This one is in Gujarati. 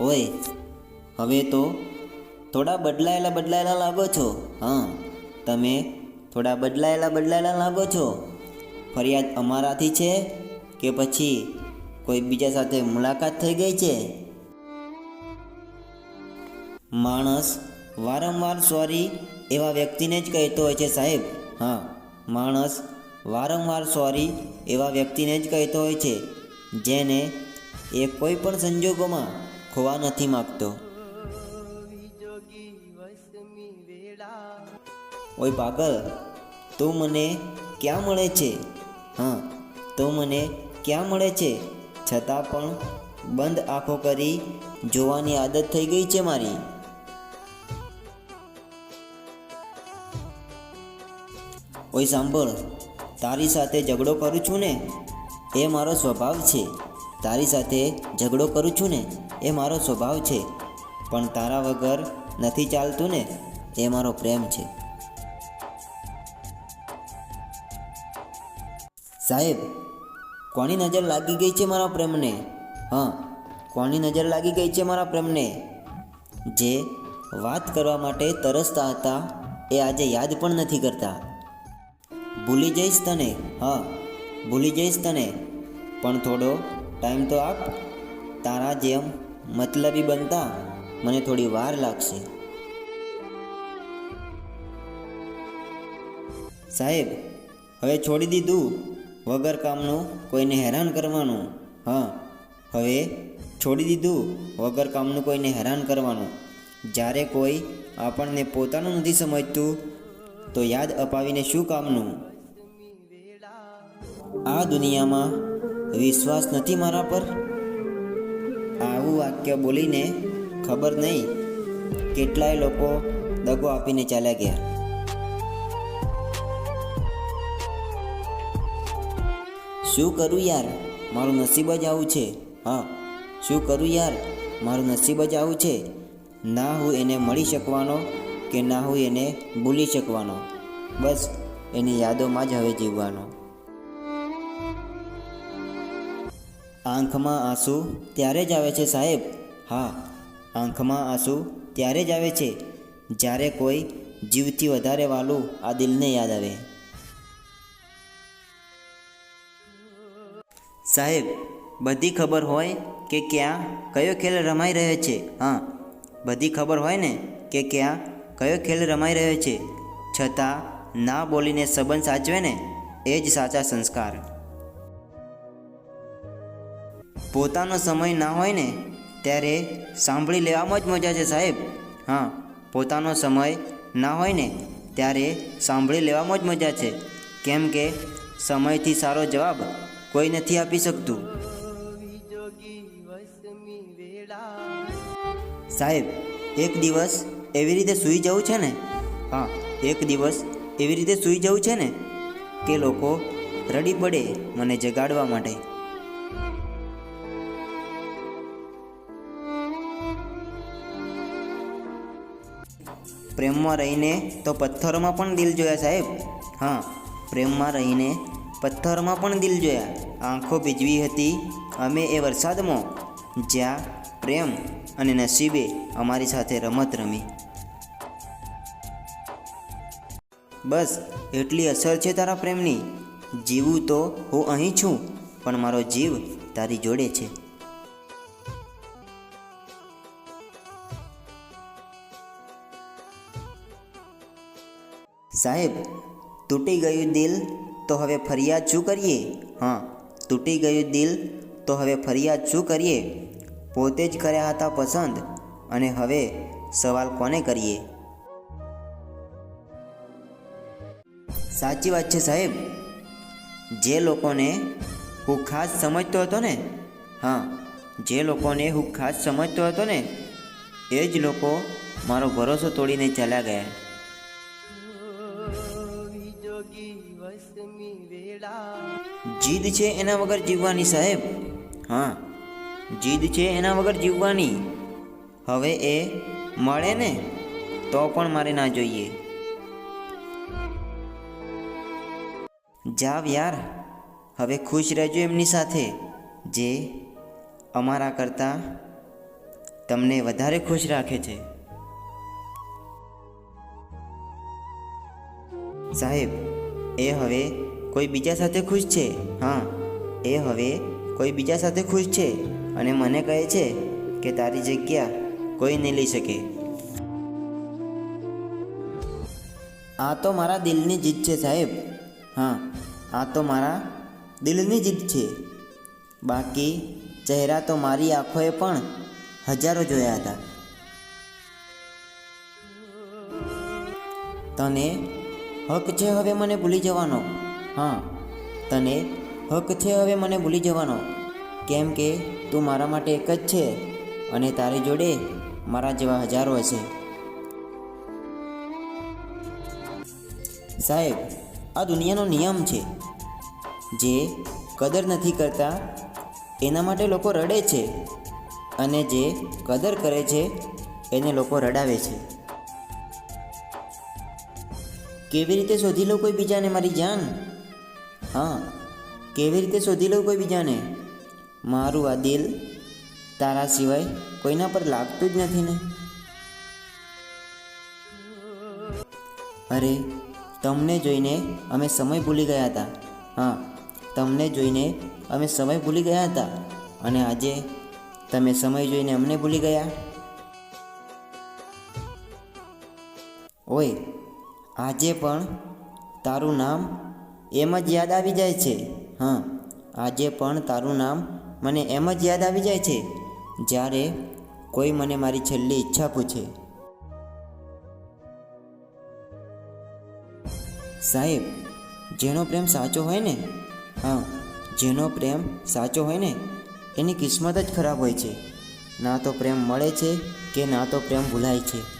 ઓય, હવે તો થોડા બદલાયેલા બદલાયેલા લાગો છો. હા, તમે થોડા બદલાયેલા બદલાયેલા લાગો છો. ફરિયાદ અમારાથી છે કે પછી કોઈ બીજા સાથે મુલાકાત થઈ ગઈ છે? માણસ વારંવાર સોરી એવા વ્યક્તિને જ કહેતો હોય છે સાહેબ. હા, માણસ વારંવાર સોરી એવા વ્યક્તિને જ કહેતો હોય છે, જેને એ કોઈ પણ સંજોગોમાં ખોવા નથી માગતો. ઓય પાગલ, તું મને ક્યાં મળે છે? હા, તું મને ક્યાં મળે છે? છતાં પણ બંધ આંખો કરી જોવાની આદત થઈ ગઈ છે મારી. ઓય સાંભળ, તારી સાથે ઝઘડો કરું છું ને? એ મારો સ્વભાવ છે. તારી સાથે ઝઘડો કરું છું ને? એ મારો સ્વભાવ છે. પણ તારા વગર નથી ચાલતું ને, એ મારો પ્રેમ છે. સાહેબ, કોની નજર લાગી ગઈ છે મારા પ્રેમને? હા, કોની નજર લાગી ગઈ છે મારા પ્રેમને? જે વાત કરવા માટે તરસતા હતા, એ આજે યાદ પણ નથી કરતા. ભૂલી જઈશ તને, હા, ભૂલી જઈશ તને. પણ થોડો ટાઈમ તો આપ, તારા જેમ મતલબી બનતા મને થોડી વાર લાગશે. સાહેબ, હવે છોડી દીધું. વગર કામનું કોઈને હેરાન કરવાનું. હા, હવે છોડી દીધું. વગર કામનું કોઈને હેરાન કરવાનું. જ્યારે કોઈ આપણને પોતાનું નથી સમજતું, તો યાદ અપાવીને શું કામનું? આ દુનિયામાં વિશ્વાસ નથી મારા પર? વાક્ય બોલીને ખબર નહીં, કેટલાય લોકો દગો આપીને ચાલ્યા ગયા. શું કરું યાર? મારું નસીબ જ આવું છે. હા, શું કરું યાર? મારું નસીબ જ આવું છે. ના હું એને મળી શકવાનો કે ના હું એને ભૂલી શકવાનો? બસ, એની યાદોમાં જ હવે જીવવાનો. આંખમાં આંસુ ત્યારે જ આવે છે સાહેબ? હા, આંખમાં આંસુ ત્યારે જ આવે છે જ્યારે કોઈ જીવથી વધારે વાલું આ દિલને યાદ આવે. સાહેબ, બધી ખબર હોય કે ક્યાં કયો ખેલ રમાઈ રહ્યો છે? હા, બધી ખબર હોય ને કે ક્યાં કયો ખેલ રમાઈ રહ્યો છે? છતાં ના બોલીને સંબંધ સાચવે ને, એ જ સાચા સંસ્કાર. પોતાનો સમય ના હોય ને, ત્યારે સાંભળી લેવામાં જ મજા છે સાહેબ. હા, પોતાનો સમય ના હોય ને, ત્યારે સાંભળી લેવામાં જ મજા છે. કેમ કે સમયથી સારો જવાબ કોઈ નથી આપી શકતું. સાહેબ, એક દિવસ એવી રીતે સૂઈ જવું છે ને? હા, એક દિવસ એવી રીતે સૂઈ જવું છે ને, કે લોકો રડી પડે મને જગાડવા માટે. પ્રેમમાં રહીને તો પથ્થરોમાં પણ દિલ જોયા સાહેબ. હા, પ્રેમમાં રહીને પથ્થરોમાં પણ દિલ જોયા. આંખો ભીજવી હતી અમે એ વરસાદમાં. જ્યાં પ્રેમ અને નસીબે અમારી સાથે રમત રમી. બસ, એટલી અસર છે તારા પ્રેમની. જીવું તો હું અહીં છું, પણ મારો જીવ તારી જોડે છે. સાહેબ, તૂટી ગયું દિલ તો હવે ફરિયાદ શું કરીએ? હા, તૂટી ગયું દિલ તો હવે ફરિયાદ શું કરીએ? પોતે જ કર્યા હતા પસંદ, અને હવે સવાલ કોને કરીએ? સાચી વાત છે સાહેબ. જે લોકોને હું ખાસ સમજતો હતો ને, હા, જે લોકોને હું ખાસ સમજતો હતો ને, એ જ લોકો મારો ભરોસો તોડીને ચાલ્યા ગયા. જીદ છે એના વગર જીવવાની સાહેબ. હા, જીદ છે એના વગર જીવવાની. હવે એ મળે ને તો પણ મારે ના જોઈએ. જાવ યાર, હવે ખુશ રહેજો એમની સાથે, જે અમારા કરતાં તમને વધારે ખુશ રાખે છે. સાહેબ એ હવે કોઈ બીજા સાથે ખુશ છે? હા, એ હવે કોઈ બીજા સાથે ખુશ છે અને મને કહે છે કે તારી જગ્યા કોઈ નહીં લઈ શકે. આ તો મારા દિલની જીત છે સાહેબ. હા, આ તો મારા દિલની જીત છે. બાકી ચહેરા તો મારી આંખોએ પણ હજારો જોયા હતા. તને હક છે હવે મને ભૂલી જવાનો. હા, તને હક છે હવે મને ભૂલી જવાનો. કેમ કે તું મારા માટે એક જ છે અને તારી જોડે મારા જેવા હજારો હશે. સાહેબ, આ દુનિયાનો નિયમ છે. જે કદર નથી કરતા, એના માટે લોકો રડે છે. અને જે કદર કરે છે, એને લોકો રડાવે છે. કેવી રીતે શોધી લો કોઈ બીજાને મારી જાન? હા, કેવી રીતે શોધી લો કોઈ બીજાને? મારું આ દિલ તારા સિવાય કોઈના પર લાગતું જ નથી ને. અરે, તમને જોઈને અમે સમય ભૂલી ગયા હતા. હા, તમને જોઈને અમે સમય ભૂલી ગયા હતા. અને આજે તમે સમય જોઈને અમને ભૂલી ગયા? ઓય આજે પણ તારું નામ એમ જ યાદ આવી જાય છે? હા, આજે પણ તારું નામ મને એમ જ યાદ આવી જાય છે, જ્યારે કોઈ મને મારી છેલ્લી ઈચ્છા પૂછે. સાહેબ, જેનો પ્રેમ સાચો હોય ને? હા, જેનો પ્રેમ સાચો હોય ને, એની કિસ્મત જ ખરાબ હોય છે. ના તો પ્રેમ મળે છે કે ના તો પ્રેમ ભૂલાય છે.